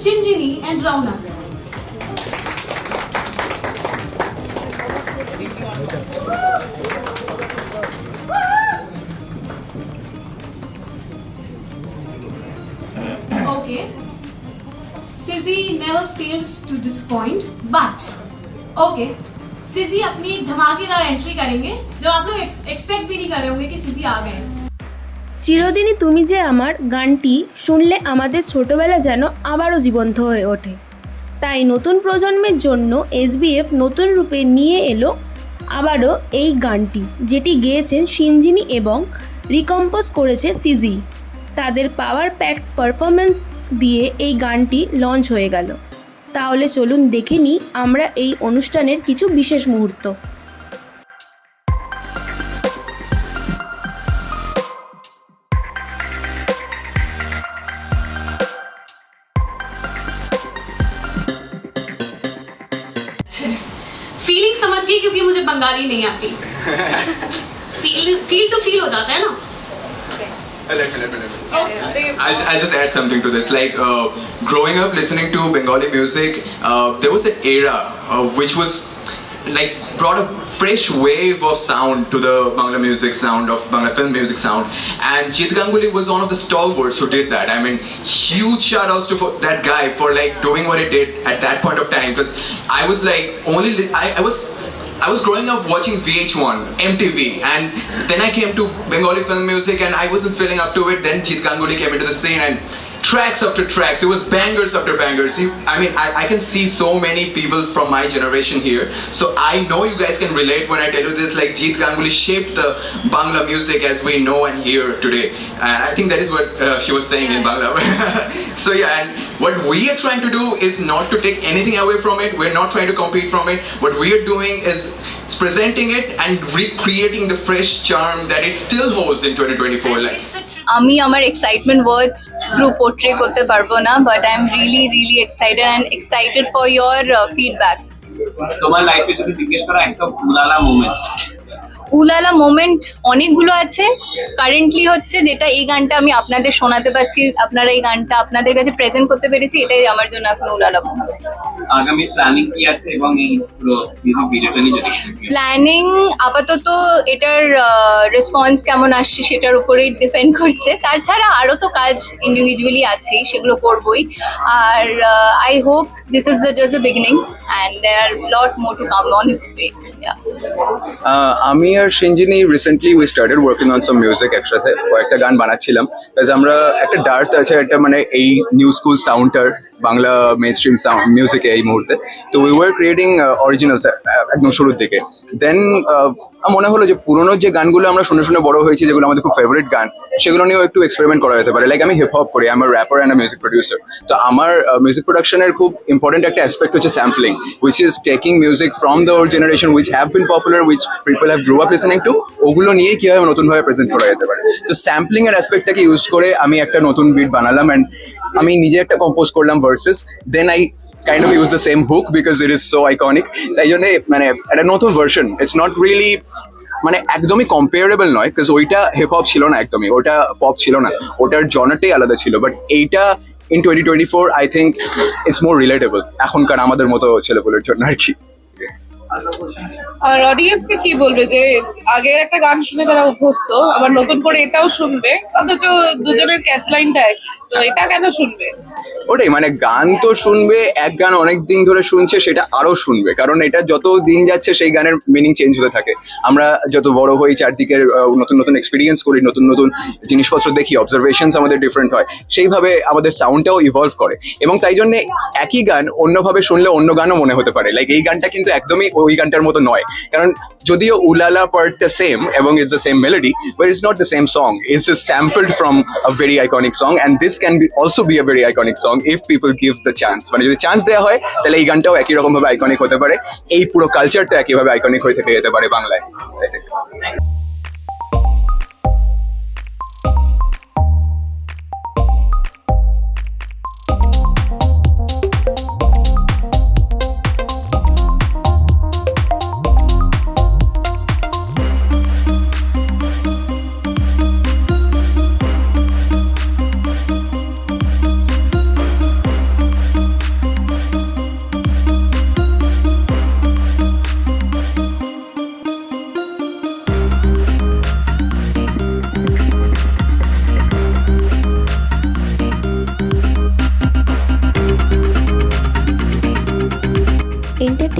Shinjini and Rauna. Okay. Sizzy never fails to disappoint, but okay. सिजी अपनी एक धमाकेदार entry करेंगे जो आप लोग एक्सपेक्ट भी नहीं कर रहे होंगे कि सिजी आ गए हैं। চিরদিনই তুমি যে আমার গানটি শুনলে আমাদের ছোটবেলা যেন আবারও জীবন্ত হয়ে ওঠে। তাই নতুন প্রজন্মের জন্য এসবিএফ নতুন রূপে নিয়ে এলো আবারও এই গানটি, যেটি গেয়েছেন সিঞ্জিনি এবং রিকম্পোজ করেছে সিজি। তাদের পাওয়ার প্যাকড পারফরমেন্স দিয়ে এই গানটি লঞ্চ হয়ে গেল। তাহলে চলুন দেখে নিই আমরা এই অনুষ্ঠানের কিছু বিশেষ মুহূর্ত। मुझे बंगाली नहीं आती फील फील तो फील हो जाता है ना Let me, let me, let me. I'll, I'll just add something to this. Like uh, growing up listening to Bengali music, uh, there was an era uh, which was like brought a fresh wave of sound to the Bangla music sound of Bangla film music sound. And Jit Ganguly was one of the stalwarts who did that. I mean, huge shout outs to for that guy for like doing what he did at that point of time. Because I was like only li- I, I was I was growing up watching VH1, MTV, and then I came to Bengali film music and I wasn't feeling up to it. Then Jit Ganguly came into the scene and tracks after tracks. It was bangers after bangers. You, I mean, I, I can see so many people from my generation here. So I know you guys can relate when I tell you this. Like Jit Ganguly shaped the Bangla music as we know and hear today. And I think that is what uh, she was saying in Bangla. so yeah, and what we are trying to do is not to take anything away from it. We're not trying to compete from it. What we are doing is presenting it and recreating the fresh charm that it still holds in 2024. Like, আমি আমার excitement ওয়ার্ডস through portray করতে পারব না but I am really really excited and excited for your feedback তোমার লাইফে যদি জিজ্ঞেস করা, একদম উলালা মোমেন্ট উলালা মোমেন্ট অনেকগুলো আছে। কারেন্টলি হচ্ছে যেটা এই গানটা আমি আপনাদের শোনাতে পারছি আপনারা এই গানটা আপনাদের কাছে প্রেজেন্ট করতে পেরেছি এটাই আমার জন্য এখন উলালা মোমেন্ট আগামী প্ল্যানিং কি আছে এবং এই পুরো মিউজিক ভিডিওটা নিয়ে যদি প্ল্যানিং আপাতত এটার রেসপন্স কেমন আসছে সেটার উপরেই ডিপেন্ড করছে। তাছাড়া আরও তো কাজ ইন্ডিভিজুয়ালি আছেই সেগুলো করবই। আর I hope this is the just beginning and there are lot more to come on its way ah, আমি আর Sinjini recently we started working on some music একসাথে কয়েকটা গান বানাচ্ছিলাম। আমরা একটা ডার্ট আছে, একটা মানে এই নিউ স্কুল সাউন্ডটার বাংলা মেন স্ট্রিম মিউজিকে এই মুহূর্তে। তো উই ওয়ার ক্রিয়েটিং অরিজিনালস একদম শুরুর দিকে। দেন মনে হলো যে পুরোনো যে গানগুলো আমরা শুনে শুনে বড় হয়েছি, যেগুলো আমাদের খুব ফেভারিট গান, সেগুলো নিয়েও একটু এক্সপেরিমেন্ট করা যেতে পারে। লাইক আমি হিপ হপ করি আমার র্যাপার অ্যান্ড মিউজিক প্রডিউসার তো আমার মিউজিক প্রোডাকশনের খুব ইম্পর্টেন্ট একটা অ্যাসপেক্ট হচ্ছে sampling which is taking music from the old generation which have been popular which people have grow up listening to ওগুলো নিয়ে কীভাবে নতুনভাবে প্রেজেন্ট করা যেতে পারে। তো স্যাম্পলিং এর অ্যাসপেক্টটাকে ইউজ করে আমি একটা নতুন বিট বানালাম অ্যান্ড আমি নিজে একটা কম্পোজ করলাম verses then I kind of use the same hook because it is so iconic তাই জন্য মানে একটা নতুন ভার্সন ইটস নট রিয়েলি মানে একদমই কম্পেয়ারেবল নয় বিকজ ওইটা হিপ হপ ছিল না একদমই ওইটা পপ ছিল না, ওটার জনারটাই আলাদা ছিল বাট এইটা in twenty twenty four I think it's more relatable এখনকার আমাদের মতো ছেলেপুলের জন্য আর কি। আর অডিয়েন্সকে কি বলবে যে আগের একটা গান শুনে তারা অভ্যস্ত, আবার নতুন করে এটাও শুনবে, অথচ দুজনের ক্যাচ লাইনটা একই। তো এটা কেন শুনবে? ওটাই মানে গান তো শুনবে, এক গান অনেক দিন ধরে শুনছে, সেটা আরও শুনবে। কারণ এটা যত দিন যাচ্ছে, সেই গানের মিনিং চেঞ্জ হতে থাকে। আমরা যত বড় হই, চারদিকের নতুন নতুন এক্সপিরিয়েন্স করি, নতুন নতুন জিনিসপত্র দেখি অবজারভেশনস আমাদের ডিফারেন্ট হয়, সেইভাবে আমাদের সাউন্ডটাও ইভলভ করে। এবং তাই জন্য একই গান অন্যভাবে শুনলে অন্য গানও মনে হতে পারে। লাইক এই গানটা কিন্তু একদমই ওই গানটার মতো নয়। কারণ যদিও উলালা পার্টটা সেম এবং it's the same melody but it's not the same song it's a sampled from a very iconic song and this can be also be a very iconic song if people give the chance মানে যদি chance দেওয়া হয়, তাহলে এই গানটাও একই রকমভাবে iconic হতে পারে। এই পুরো কালচারটা একইভাবে আইকনিক হয়ে থেকে যেতে পারে বাংলায়।